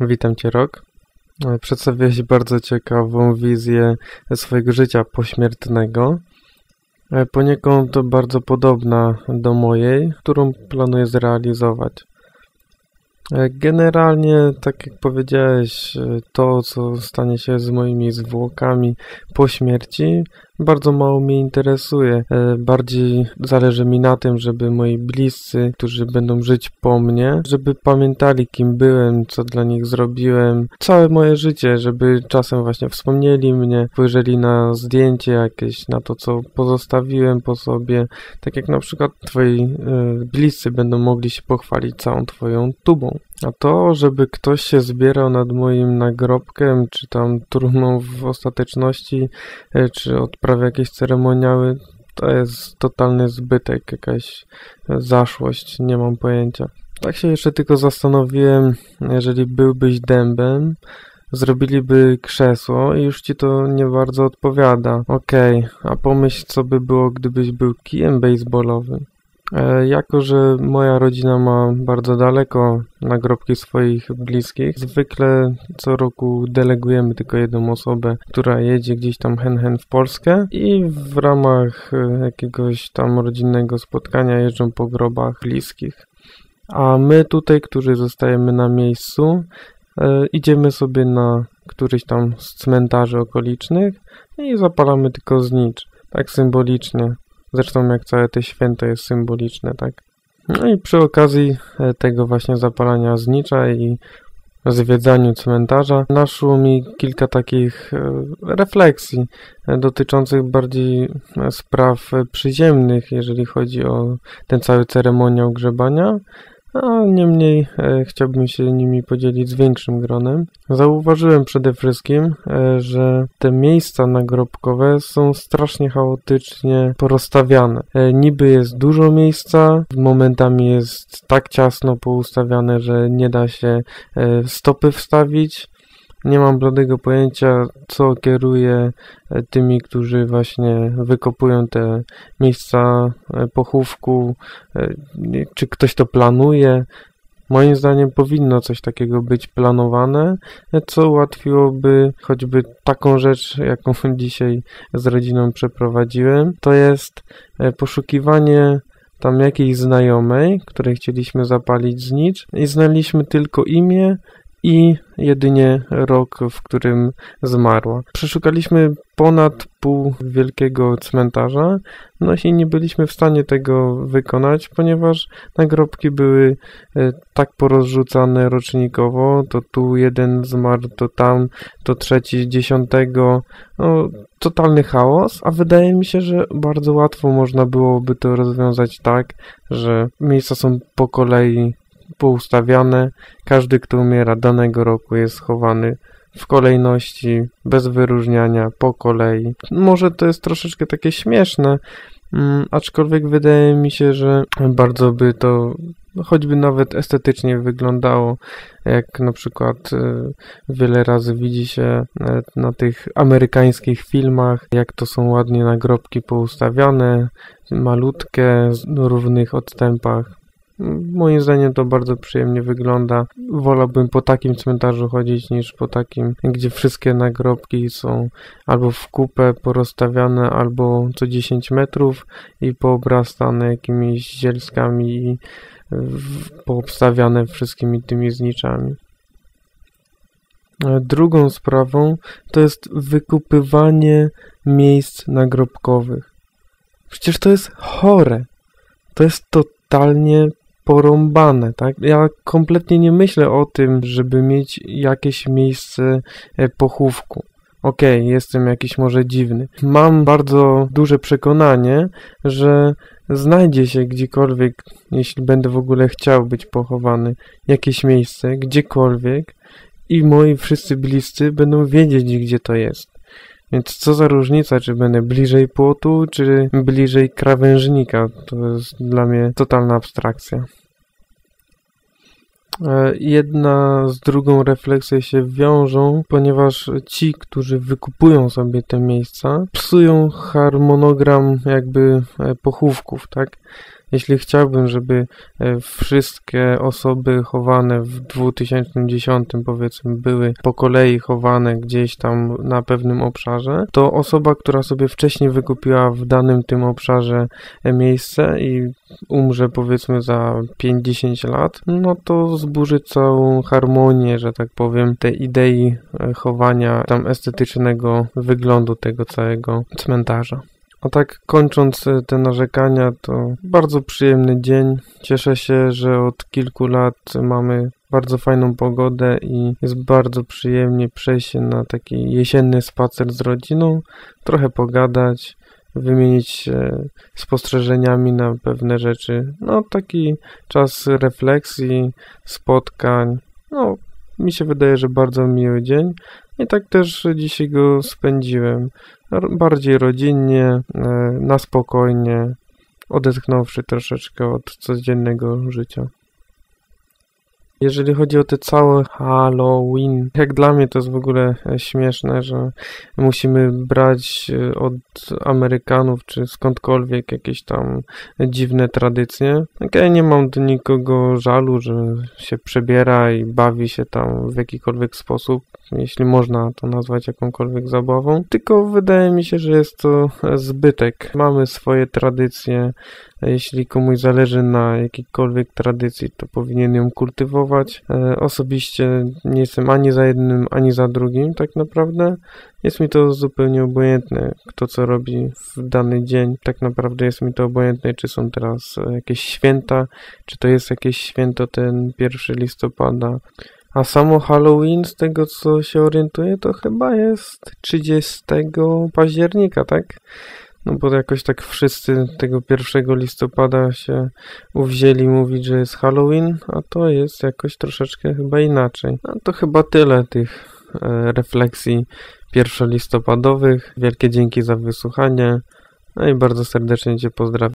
Witam Cię, Rok. E, Przedstawiłeś bardzo ciekawą wizję swojego życia pośmiertnego. E, Poniekąd bardzo podobna do mojej, którą planuję zrealizować. E, Generalnie, tak jak powiedziałeś, to co stanie się z moimi zwłokami po śmierci, bardzo mało mnie interesuje. E, Bardziej zależy mi na tym, żeby moi bliscy, którzy będą żyć po mnie, żeby pamiętali kim byłem, co dla nich zrobiłem, całe moje życie, żeby czasem właśnie wspomnieli mnie, spojrzeli na zdjęcie jakieś, na to co pozostawiłem po sobie, tak jak na przykład twoi e, bliscy będą mogli się pochwalić całą twoją tubą. A to, żeby ktoś się zbierał nad moim nagrobkiem, czy tam trumną w ostateczności, e, czy odprawia jakieś ceremoniały, to jest totalny zbytek, jakaś zaszłość, nie mam pojęcia. Tak się jeszcze tylko zastanowiłem, jeżeli byłbyś dębem, zrobiliby krzesło i już ci to nie bardzo odpowiada. Okej, a pomyśl co by było, gdybyś był kijem baseballowym. E, Jako, że moja rodzina ma bardzo daleko nagrobki swoich bliskich, zwykle co roku delegujemy tylko jedną osobę, która jedzie gdzieś tam hen hen w Polskę i w ramach e, jakiegoś tam rodzinnego spotkania jeżdżą po grobach bliskich. A my tutaj, którzy zostajemy na miejscu, e, idziemy sobie na któryś tam z cmentarzy okolicznych i zapalamy tylko znicz, tak symbolicznie. Zresztą jak całe te święto jest symboliczne, tak? No i przy okazji e, tego właśnie zapalania znicza i zwiedzaniu cmentarza naszło mi kilka takich e, refleksji e, dotyczących bardziej spraw przyziemnych, jeżeli chodzi o ten cały ceremoniał grzebania, a niemniej e, chciałbym się nimi podzielić z większym gronem. Zauważyłem przede wszystkim, e, że te miejsca nagrobkowe są strasznie chaotycznie porozstawiane. E, niby jest dużo miejsca, momentami jest tak ciasno poustawiane, że nie da się e, stopy wstawić. Nie mam bladego pojęcia, co kieruje e, tymi, którzy właśnie wykopują te miejsca e, pochówku, e, czy ktoś to planuje. Moim zdaniem powinno coś takiego być planowane, co ułatwiłoby choćby taką rzecz, jaką dzisiaj z rodziną przeprowadziłem. To jest poszukiwanie tam jakiejś znajomej, której chcieliśmy zapalić znicz i znaliśmy tylko imię i jedynie rok, w którym zmarła. Przeszukaliśmy ponad pół wielkiego cmentarza, no i nie byliśmy w stanie tego wykonać, ponieważ nagrobki były e, tak porozrzucane rocznikowo, to tu jeden zmarł, to tam, to trzeci dziesiątego, no totalny chaos, a wydaje mi się, że bardzo łatwo można byłoby to rozwiązać tak, że miejsca są po kolei poustawiane, każdy, kto umiera danego roku jest schowany w kolejności, bez wyróżniania, po kolei. Może to jest troszeczkę takie śmieszne, mm, aczkolwiek wydaje mi się, że bardzo by to choćby nawet estetycznie wyglądało, jak na przykład e, wiele razy widzi się e, na tych amerykańskich filmach, jak to są ładnie nagrobki poustawiane, malutkie, z równych odstępach. Moim zdaniem to bardzo przyjemnie wygląda. Wolałbym po takim cmentarzu chodzić niż po takim, gdzie wszystkie nagrobki są albo w kupę porozstawiane, albo co 10 metrów i poobrastane jakimiś zielskami i w- poobstawiane wszystkimi tymi zniczami. E, Drugą sprawą to jest wykupywanie miejsc nagrobkowych. Przecież to jest chore. To jest totalnie porąbane, tak? Ja kompletnie nie myślę o tym, żeby mieć jakieś miejsce e, pochówku. Okej, jestem jakiś może dziwny. Mam bardzo duże przekonanie, że znajdzie się gdziekolwiek, jeśli będę w ogóle chciał być pochowany, jakieś miejsce, gdziekolwiek i moi wszyscy bliscy będą wiedzieć, gdzie to jest. Więc co za różnica, czy będę bliżej płotu, czy bliżej krawężnika? To jest dla mnie totalna abstrakcja. E, Jedna z drugą refleksją się wiążą, ponieważ ci, którzy wykupują sobie te miejsca, psują harmonogram jakby e, pochówków, tak? Jeśli chciałbym, żeby e, wszystkie osoby chowane w 2010 powiedzmy były po kolei chowane gdzieś tam na pewnym obszarze, to osoba, która sobie wcześniej wykupiła w danym tym obszarze e, miejsce i umrze powiedzmy za 5-10 lat, no to zburzy całą harmonię, że tak powiem, tej idei e, chowania tam estetycznego wyglądu tego całego cmentarza. A tak kończąc e, te narzekania, to bardzo przyjemny dzień. Cieszę się, że od kilku lat mamy bardzo fajną pogodę i jest bardzo przyjemnie przejść się na taki jesienny spacer z rodziną, trochę pogadać, wymienić się spostrzeżeniami na pewne rzeczy. No taki czas refleksji, spotkań. No, mi się wydaje, że bardzo miły dzień. I tak też dzisiaj go spędziłem. Bardziej rodzinnie, e, na spokojnie, odetchnąwszy troszeczkę od codziennego życia. Jeżeli chodzi o te całe Halloween, jak dla mnie to jest w ogóle e, śmieszne, że musimy brać e, od Amerykanów czy skądkolwiek jakieś tam dziwne tradycje. Tak ja nie mam do nikogo żalu, że się przebiera i bawi się tam w jakikolwiek sposób, jeśli można to nazwać jakąkolwiek zabawą. Tylko wydaje mi się, że jest to zbytek. Mamy swoje tradycje, jeśli komuś zależy na jakiejkolwiek tradycji, to powinien ją kultywować. E, osobiście nie jestem ani za jednym, ani za drugim, tak naprawdę. Jest mi to zupełnie obojętne, kto co robi w dany dzień. Tak naprawdę jest mi to obojętne, czy są teraz jakieś święta, czy to jest jakieś święto ten 1 listopada. A samo Halloween, z tego co się orientuję, to chyba jest 30 października, tak? No bo jakoś tak wszyscy tego 1 listopada się uwzięli mówić, że jest Halloween, a to jest jakoś troszeczkę chyba inaczej. A to chyba tyle tych e, refleksji pierwszolistopadowych. Wielkie dzięki za wysłuchanie. No i bardzo serdecznie Cię pozdrawiam.